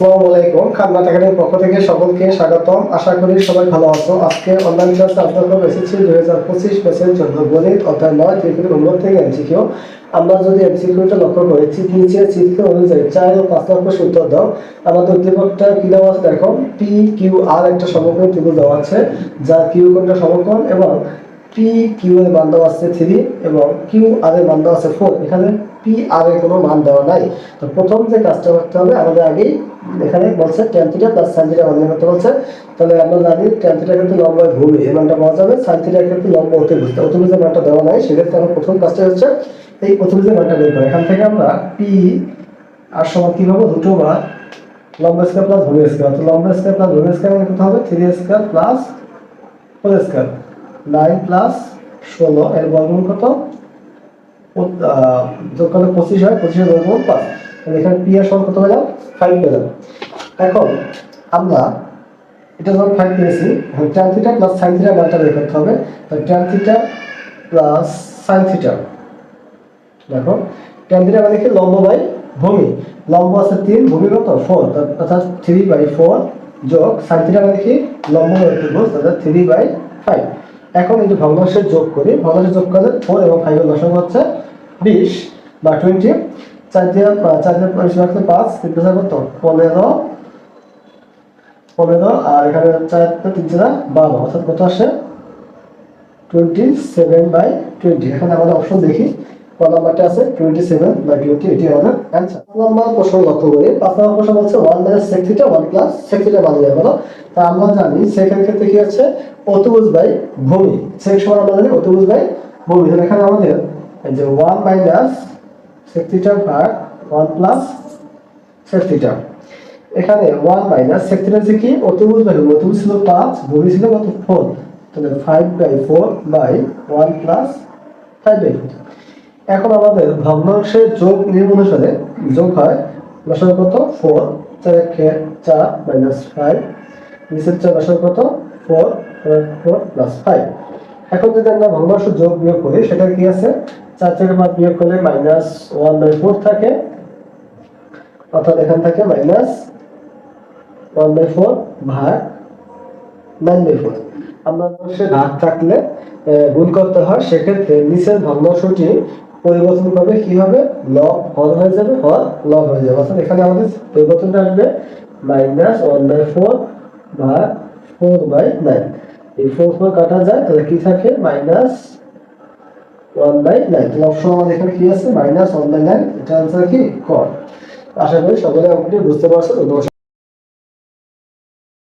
আসসালামু আলাইকুম। একাডেমির পক্ষ থেকে সকলকে স্বাগতম। আশা করি সবাই ভালো আছো। আজকে অনলাইন ক্লাসে আপনাদের এসেছি দুই হাজার পঁচিশ জন্য গণিত অধ্যায় নয় ত্রিপুরের উন্নত থেকে এমসিকিউ আমরা যদি এমসিকিউটা লক্ষ্য করি নিচে চিত্র অনুযায়ী চার ও পাঁচ নম্বর সূত্র দাও। আমাদের উদ্দীপকটা কি দেওয়া আছে? দেখো পি কিউ আর একটা সমকোণ ত্রিভুজ দেওয়া আছে যা কিউ কোণটা সমকোণ এবং পি কিউ এর মান দেওয়া আছে থ্রি এবং কিউ আর এর মান দেওয়া আছে ফোর এখানে পি আর এর কোনো মান দেওয়া নাই। তো প্রথম যে কাজটা করতে হবে, আমাদের আগেই এখানে বলছে tan theta plus sine theta মান করতে বলছে। তাহলে আমরা জানি ট্যান থিটা কিন্তু লম্ব ভূমি এই মানটা পাওয়া যাবে। সাইন থিটা কিন্তু লম্ব অতিভুজ অতিভুজের মানটা দেওয়া নাই, সেক্ষেত্রে আমরা প্রথম কাজটা হচ্ছে এই অতিভুজের মানটা বের করা। এখান থেকে আমরা পি আর সমান কি পাবো? দুটো বার লম্ব স্কয়ার প্লাস ভূমি স্কয়ার তো লম্ব স্কয়ার প্লাস ভূমি স্কয়ার কত হবে? Three square plus four square nine plus ষোলো, এর বর্গমূল কত? যোগ পঁচিশ হয়, পঁচিশের বর্গমূল পাঁচ। তাহলে এখানে পি এর সমান কত পেলাম? ফাইভ পেলাম। এখন আমরা এটা যখন ফাইভ পেয়েছি এখন tan theta plus sine theta মানটা বের করতে হবে। তো tan theta plus sine theta দেখো ট্যান থিটা মানে কি? লম্ব বাই ভূমি। লম্ব আছে তিন, ভূমি কত? ফোর অর্থাৎ থ্রি বাই ফোর যোগ সাইন থিটা মানে কি? লম্ব বাই ত্রিভুজ অর্থাৎ থ্রি বাই ফাইভ এখন যে ভগ্নাংশের যোগ করি, ভগ্নাংশের যোগ করলে ফোর এবং ফাইভের দশক হচ্ছে বিশ বা টোয়েন্টি চার দিয়ে চার দিয়ে পাঁচ তিন পেশা কত? পনেরো। পনেরো, আর এখানে চার তিন চার বারো, অর্থাৎ কত আসে? টোয়েন্টি সেভেন বাই টোয়েন্টি এখানে আমাদের অপশন দেখি। ক আছে? টোয়েন্টি সেভেন বাই টোয়েন্টি এটি আমাদের অ্যান্সার নাম্বার প্রশ্ন লক্ষ্য করি। One minus sec one plus sec theta বের করো তা আমরা জানি সেকেন্ড ক্ষেত্রে কি আছে? অতিভুজ বাই ভূমি। সেক সমান আমরা জানি বাই ভূমি। তাহলে এখানে আমাদের এই যে one minus sec theta one plus sec এখানে ওয়ান মাইনাস সেক হচ্ছে কি? অতিভুজ বাই ভূমি। ছিল পাঁচ, ভূমি ছিল কত? ফোর তাহলে five by four by one plus five by four এখন আমাদের ভগ্নাংশের যোগ নিয়ম অনুসারে যোগ হয় দশক কত? ফোর, চার একে চার মাইনাস ফাইভ নিচের চার দশক কত? ফোর ফোর প্লাস ফাইভ এখন যদি আমরা ভগ্নাংশ যোগ বিয়োগ করি সেটা কি আছে? চার থেকে পাঁচ বিয়োগ করলে মাইনাস ওয়ান বাই ফোর থাকে। অর্থাৎ এখান থেকে মাইনাস ওয়ান বাই ফোর ভাগ নাইন বাই ফোর আমরা ভাগ থাকলে গুণ করতে হয়, সেক্ষেত্রে নিচের ভগ্নাংশটি পরিবর্তন করবে কি হবে? লব হর হয়ে যাবে হর লব হয়ে যাবে। অর্থাৎ এখানে আমাদের পরিবর্তনটা আসবে মাইনাস ওয়ান বাই ফোর বা ফোর বাই নাইন এই ফোর ফোর কাটা যায়, তাহলে কি থাকে? মাইনাস ওয়ান বাই নাইন তাহলে অপশন আমাদের এখানে কি আছে? মাইনাস ওয়ান বাই নাইন এটা আনসার কি? কর আশা করি সকলে আপনি বুঝতে পারছ তো নমস্কার